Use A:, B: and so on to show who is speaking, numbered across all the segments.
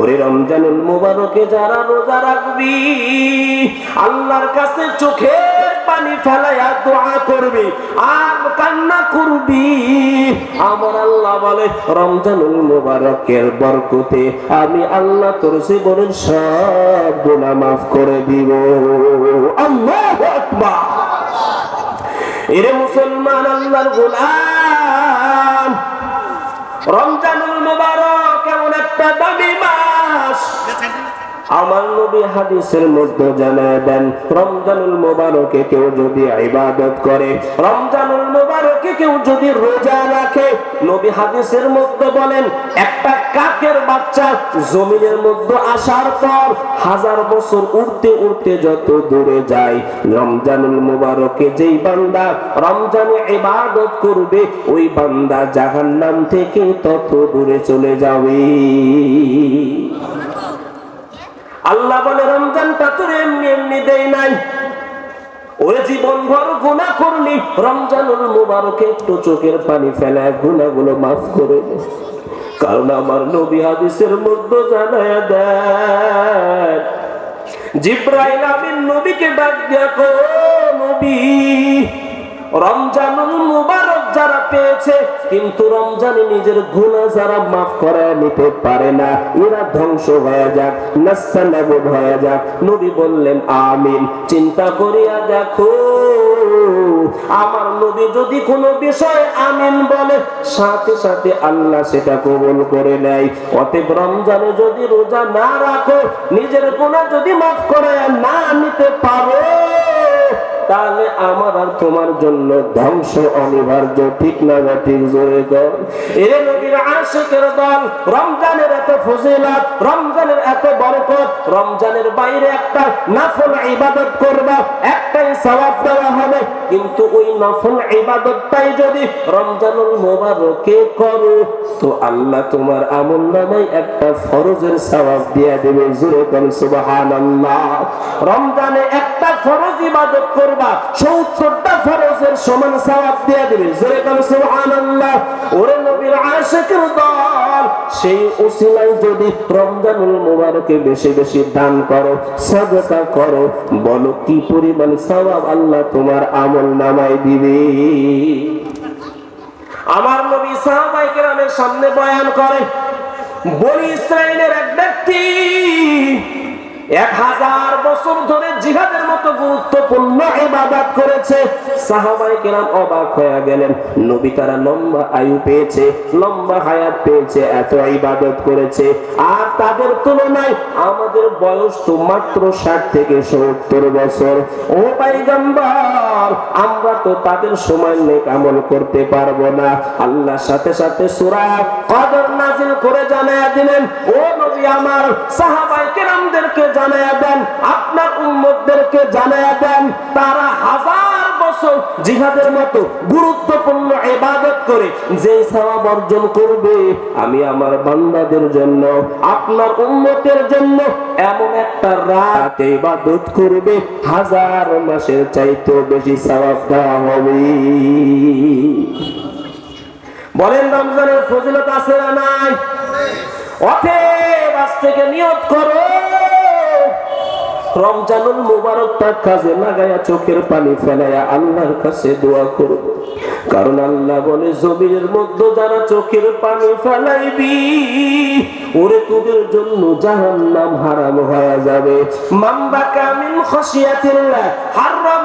A: ওরে রমজানুল মুবারকে যারা রোজা রাখবি, আল্লাহর কাছে চোখের পানি ফেলাইয়া দোয়া করবি, আর কান্না করবি। আমার আল্লাহ বলে, রমজানুল মুবারকের বরকতে আমি আল্লাহ তোর জীবনের সব গুনাহ মাফ করে দিব। আল্লাহু আকবার। এরে মুসলমান, আল্লাহর গোলাম, রমজানুল মুবারক এমন একটা দামি মাস আমার নবী হাদিসের মধ্যে জানায় দেন, রমজানুল মোবারকে কেউ যদি ইবাদত করে, রমজানুল মোবারকে কেউ যদি রোজা রাখে, নবী হাদিসের মধ্যে বলেন, একটা কাকের বাচ্চা জমিনের মধ্যে আসার পর হাজার বছর উড়তে উড়তে যত দূরে যায়, রমজানুল মোবারকে যেই বান্দা রমজানে ইবাদত করবে, ওই বান্দা জাহান্নাম থেকে তত দূরে চলে যাবে। আল্লাহ বলে, রমজানটা তোর এমনি এমনি দেয় নাই। ওই জীবন ভর গুণা করলি, রমজানুল মুবারকে একটু চোখের পানি ফেলায় গুণাগুলো মাফ করে কারণ আমার নবী হাদিসের মধ্যে জানায় দেন, জিব্রাইল আমিন নবীকে ডাক দিয়া নবী, রমজানুল মুবারক যারা পেয়েছে, কিন্তু রমজানে নিজের গুনাহ যারা মাফ করে নিতে পারে না। এরা ধ্বংস হয়ে যাক নাস্তানাবুদ হয়ে যাক। নবী বললেন, আমিন। চিন্তা করিয়া দেখো, আমার নবী যদি কোনো বিষয়ে আমিন বলে, সাথে সাথে আল্লাহ সেটা কবুল করে নেয়। অতএব রমজানে যদি রোজা না রাখো, নিজের গুণা যদি মাফ করে না নিতে পারো। তাহলে আমার আর তোমার জন্য ধ্বংস অনিবার্য, ঠিক না ঠিক জোরে ইবাদতটাই যদি আল্লাহ তোমার আমল নামায় একটা ফরজের সওয়াব দিয়ে দেবে। জোরে রমজানে একটা ফরজ ইবাদত করবা, সত্তরটা ফরজের সমান সওয়াব দিয়ে দেবে। জোরে কর সুবহানাল্লাহ। ওরে নবীর আশিকের দল, সেই ওসিলায় যদি রমজানুল মুবারকে বেশি বেশি দান করো, সাদকা করো, বলো কি পরিমাণ সওয়াব আল্লাহ তোমার আমল নামায় দিবে? আমার নবী সাহাবাই কেরামের সামনে বয়ান করে, বনি ইসরায়েলের এক ব্যক্তি এক হাজার বছর ধরে জিহাদের মতো গুরুত্বপূর্ণ ইবাদত করেছে। সাহাবাই কেরাম অবাক হয়ে গেলেন। নবী তারা লম্বা আয়ু পেয়েছে, লম্বা হায়াত পেয়েছে, এত ইবাদত করেছে। আর তাদের তুলনায় আমাদের বয়স তো মাত্র ষাট থেকে সত্তর বছর। ও পাইগম্বর আমরা তো তাদের সময় নেক আমল করতে পারব না। আল্লাহ সাথে সাথে সূরা কদর নাজিল করে জানায়া দিলেন, ও নবী আমার সাহাবাই কেরামদেরকে জানায়া দেন, আপনার উম্মতদেরকে জানায়া দেন, তারা হাজার বছর জিহাদের মতো গুরুত্বপূর্ণ ইবাদত করে যে সওয়াব অর্জন করবে, আমি আমার বান্দাদের জন্য, আপনার উম্মতের জন্য এমন একটা রাত ইবাদত করবে, হাজার মাসের চাইতে বেশি সওয়াব দেওয়া হবে। বলেন রমজানের ফজিলত আছে না নাই? অতএব আজ থেকে নিয়ত করো। রমজানুল মুবারকটা কাজে চোখের পানি আল্লাহর কাছে দোয়া কারণ আল্লাহ বলে জমির মধ্যে যারা চোখের পানি ফেলাইবি, ওরে তোদের জন্য জাহান্নাম হারাম হয়ে যাবে। মাম্বা কামিন খসিয়াতিল্লাহ হারাম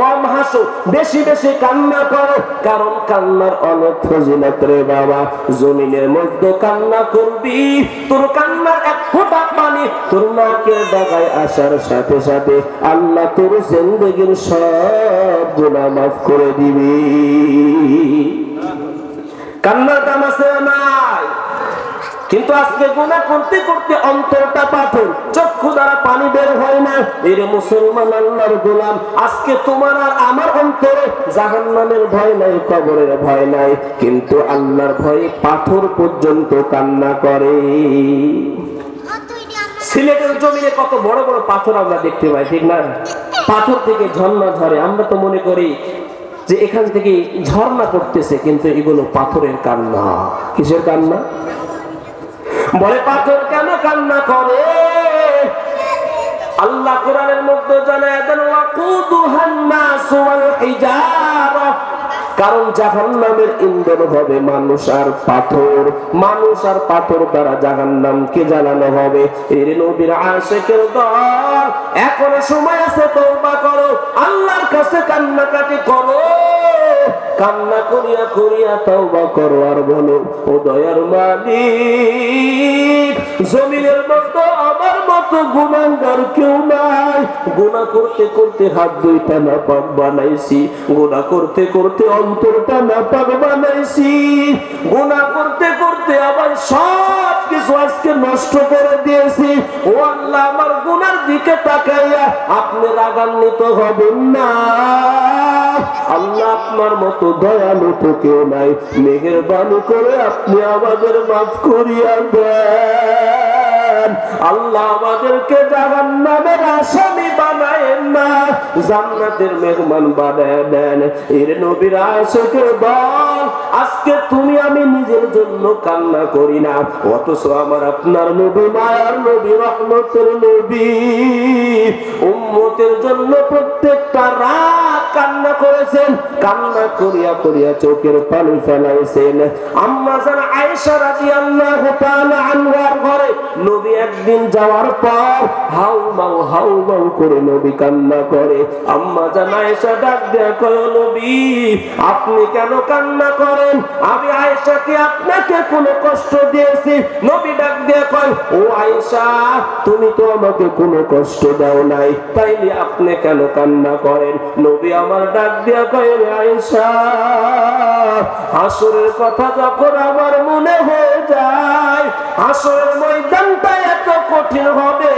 A: কম হাসো, বেশি বেশি কান্না করো। কারণ কান্নার অনেক ফজিলত রে বাবা। জমিনের মধ্যে কান্না করবি, তোর কান্নার এক ফোঁটা পানি তোর নাকের ডাগায় আসার সাথে সাথে আল্লাহ তোর জিন্দগির সব গুনাহ মাফ করে দিবি। কান্নার দাম আছে না কিন্তু আজকে গুণা করতে করতে অন্তরটা পাথর, চক্ষু দ্বারা পানি বের হয় না। এর মুসলমান আল্লাহর গোলাম, আজকে তোমার আর আমার অন্তরে জাহান্নামের ভয় নাই, কবরের ভয় নাই। কিন্তু আল্লাহর ভয়ে পাথর পর্যন্ত কান্না করে। সিলেটের জমিনে কত বড় বড় পাথর আমরা দেখতে পাই, ঠিক না? পাথর থেকে ঝর্ণা ঝরে। আমরা তো মনে করি যে এখান থেকে ঝর্ণা পড়তেছে, কিন্তু এগুলো পাথরের কান্না। কিসের কান্না? বলে, পাথর কেন কান্না করে? আল্লাহ কোরআনের মধ্যে জানায় দেন ওয়াকুদুহান নাস ওয়াল হিজারা। কারণ জাহান্নামের ইন্ধন হবে মানুষ আর পাথর। মানুষ আর পাথর দ্বারা জাহান্নামকে জ্বালানো হবে। এর নবীর আশেকের দল, এখন সময় আছে, তওবা করো। আল্লাহর কাছে কান্নাকাটি করো। কান্না করিয়া করিয়া তওবা করো আর বলো, ও দয়ার মালিক, জমিনের মতো আমার মতো গুণাঙ্গার কেউ নাই। গুণা করতে করতে হাত দুইটা না পাক বানাইছি গুণা করতে করতে অন্তরটা না পাক বানাইছি। গুণা করতে করতে আবার সব কিছু আজকে নষ্ট করে দিয়েছি। ও আল্লাহ, আমার গুণের দিকে তাকাইয়া আপনি রাগান্বিত হবেন না। আল্লাহ আপনার মতো দয়ালু তো কেউ নাই। মেহেরবানি করে আপনি আমাদের মাফ করিয়া আল্লাহ আমাদেরকে জাহান নামের আসামি বানায়েন না, জান্নাতের মেহমান বানায় দেন। এর নবীর আশেকে বল, আজকে তুমি আমি নিজের জন্য কান্না করি না, অথচ আমার আপনার নবী, মায়ার নবী, রহমতের নবী, উম্মতের জন্য প্রত্যেকটা রাত কান্না করেছেন, কান্না করিয়া করিয়া চোখের পানি ফেলাইছেন। আম্মা জান আয়েশা রাদিয়াল্লাহু তাআলা আনহার ঘরে নবী একদিন যাওয়ার পর হাউ মাউ হাউ মাউ করে নবী কান্না করে। আম্মা জান আয়েশা ডাক দেয়া কয় নবী, আপনি কেন কান্না করেন? আমি আয়েশাকে আপনাকে কোনো কষ্ট দিয়েছি। নবী ডাক দেয়া কয়, ও আয়েশা, তুমি তো আমাকে কোনো কষ্ট দাও নাই, তাইলে আপনি কেন কান্না করেন? নবী আমার ডাক দেয়া কয়, রে আয়েশা হাসরের কথা যখন আমার মনে হয়ে যায়, আসরের ময়দানটা এত কঠিন হবে,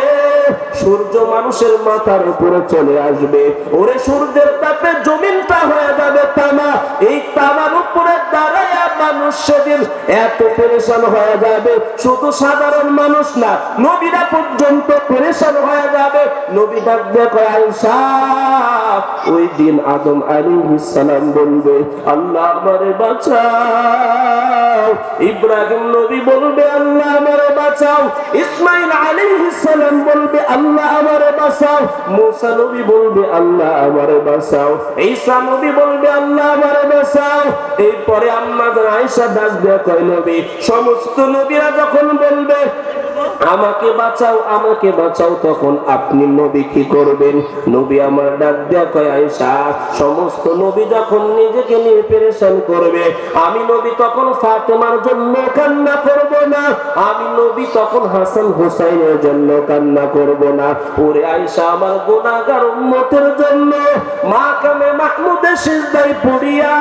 A: সূর্য মানুষের মাথার উপরে চলে আসবে। ওরে সূর্যের তাপে জমিনটা হয়ে যাবে মানুষ সেদিন এত পেরেশান হয়ে যাবে। শুধু সাধারণ মানুষ না, নবীরা পর্যন্ত পেরেশান হয়ে যাবে। নবী ডাক দেখো ওই দিন আদম আলাইহিস সালাম বলবে, আল্লাহ আমারে বাঁচাও। ইব্রাহিম নবী বলবে, আল্লাহ আমারে বাঁচাও। ইসমাইল আলাইহিস সালাম বলবে, আল্লাহ আমারে বাঁচাও। মুসা নবী বলবে, আল্লাহ আমারে বাঁচাও। ঈসা নবী বলবে, আল্লাহ আমারে বাঁচাও। এরপরে আম্মা আয়েশা ডাক দেয়া কয়, নবী, সমস্ত নবীরা যখন বলবে, আমাকে বাঁচাও আমাকে বাঁচাও, তখন আপনি নবী কি করবেন? নবী আমার ডাক দেয়া কয়, আয়েশা, সমস্ত নবী যখন নিজেকে নিয়ে পেরেশান করবে, আমি নবী তখন ফাতেমার জন্য কান্না করব না, আমি নবী তখন হাসান হুসাইনের জন্য কান্না করব না। ওরে আয়েশা, আমার গুনাহগার উম্মতের জন্য মা কামে মাহমুদের সিজদায় পড়িয়া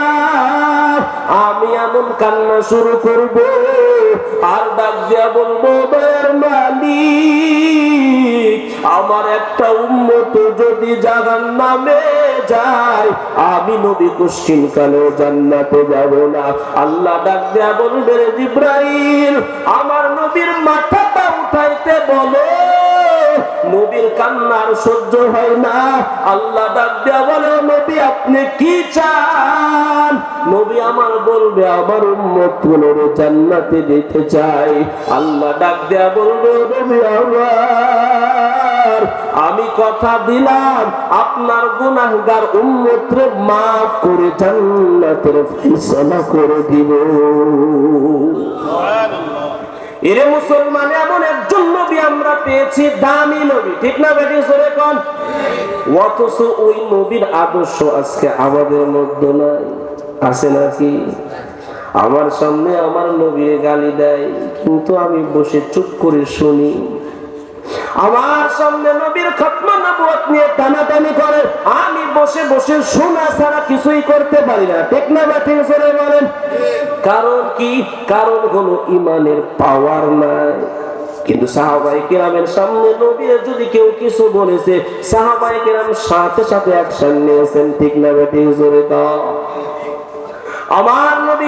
A: আমি এমন কান্না শুরু করব, আর ডাক দিয়া বলব মালিক, আমার একটা উম্মত যদি জাহান নামে যায়, আমি নবী কুশ্চিন কালে জান্নাতে যাব না। আল্লাহ ডাক দেয়া বলবে জিব্রাইল, আমার নবীর মাথাটা উঠাইতে বলো। নবীর কান্নার সহ্য হয় না। আল্লাহ ডাক দেয়া বলে, নবী, আপনি কি চান? নবী আমার বলবে, আমার উম্মতগুলোর জান্নাতে দিতে চাই। আল্লাহ ডাক দেয়া বলবে, নবী আমার, আমি কথা দিলাম, আপনার গুনাহগার উম্মতরে মাফ করে জান্নাতের ফিসলা করে দিব। এরে মুসলমান, এমন একজন নবী আমরা পেয়েছি, দামি নবী। ঠিক না বেটি সরে কন? অথচ ওই নবীর আদর্শ আজকে আমাদের মধ্যে নাই। আছে নাকি? আমার সামনে আমার নবীর গালি দেয়, কিন্তু আমি বসে চুপ করে শুনি। আমার সামনে নবীর খতমা নবুয়ত নিয়ে টানাটানি করে। আমি বসে বসে শোনা ছাড়া কিছুই করতে পারি না। ঠিক না বা ঠিক বলেন? কারণ কি? কারণ হলো ইমানের পাওয়ার নাই। কিন্তু সাহাবাই কেরামের সামনে নবীর যদি কেউ কিছু বলেছে সাহাবাই কেরাম সাথে সাথে অ্যাকশন নিয়েছেন। ঠিক না বেটি জোরে দাও আমার নবী